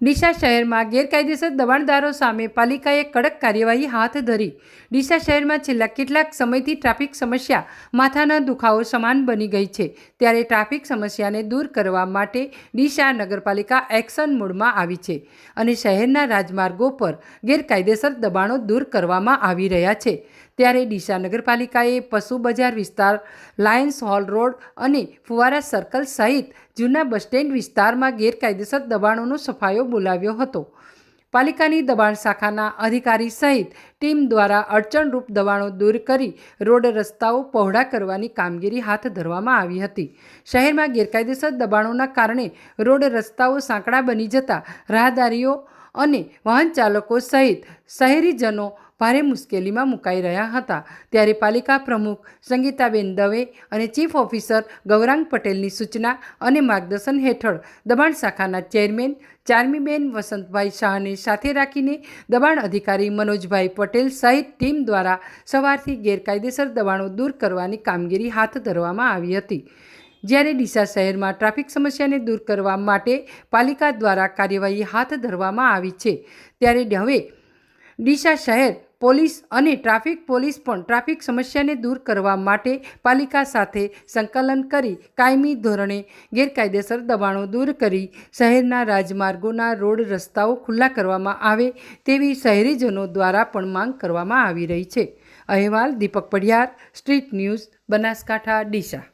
ડીસા શહેરમાં ગેરકાયદેસર દબાણદારો સામે પાલિકાએ કડક કાર્યવાહી હાથ ધરી. ડીસા શહેરમાં છેલ્લા કેટલાક સમયથી ટ્રાફિક સમસ્યા માથાના દુખાવો સમાન બની ગઈ છે. ત્યારે ટ્રાફિક સમસ્યાને દૂર કરવા માટે ડીસા નગરપાલિકા એક્શન મોડમાં આવી છે અને શહેરના રાજમાર્ગો પર ગેરકાયદેસર દબાણો દૂર કરવામાં આવી રહ્યા છે. ત્યારે ડીસા નગરપાલિકાએ પશુ બજાર વિસ્તાર, લાયન્સ હોલ રોડ અને ફુવારા સર્કલ સહિત જૂના બસ સ્ટેન્ડ વિસ્તારમાં ગેરકાયદેસર દબાણોનો સફાયો બોલાવ્યો હતો. પાલિકાની દબાણ શાખાના અધિકારી સહિત ટીમ દ્વારા અડચણરૂપ દબાણો દૂર કરી રોડ રસ્તાઓ પહોળા કરવાની કામગીરી હાથ ધરવામાં આવી હતી. શહેરમાં ગેરકાયદેસર દબાણોના કારણે રોડ રસ્તાઓ સાંકડા બની જતા રાહદારીઓ અને વાહન ચાલકો સહિત શહેરીજનો ભારે મુશ્કેલીમાં મુકાઈ રહ્યા હતા. ત્યારે પાલિકા પ્રમુખ સંગીતાબેન દવે અને ચીફ ઓફિસર ગૌરાંગ પટેલની સૂચના અને માર્ગદર્શન હેઠળ દબાણ શાખાના ચેરમેન ચારમીબેન વસંતભાઈ શાહને સાથે રાખીને દબાણ અધિકારી મનોજભાઈ પટેલ સહિત ટીમ દ્વારા સવારથી ગેરકાયદેસર દબાણો દૂર કરવાની કામગીરી હાથ ધરવામાં આવી હતી. જ્યારે ડીસા શહેરમાં ટ્રાફિક સમસ્યાને દૂર કરવા માટે પાલિકા દ્વારા કાર્યવાહી હાથ ધરવામાં આવી છે, ત્યારે હવે ડીસા શહેર પોલીસ અને ટ્રાફિક પોલીસ પણ ટ્રાફિક સમસ્યાને દૂર કરવા માટે પાલિકા સાથે સંકલન કરી કાયમી ધોરણે ગેરકાયદેસર દબાણો દૂર કરી શહેરના રાજમાર્ગોના રોડ રસ્તાઓ ખુલ્લા કરવામાં આવે તેવી શહેરીજનો દ્વારા પણ માંગ કરવામાં આવી રહી છે. અહેવાલ દીપક પડિયાર સ્ટ્રીટ ન્યૂઝ, બનાસકાંઠા, ડીસા.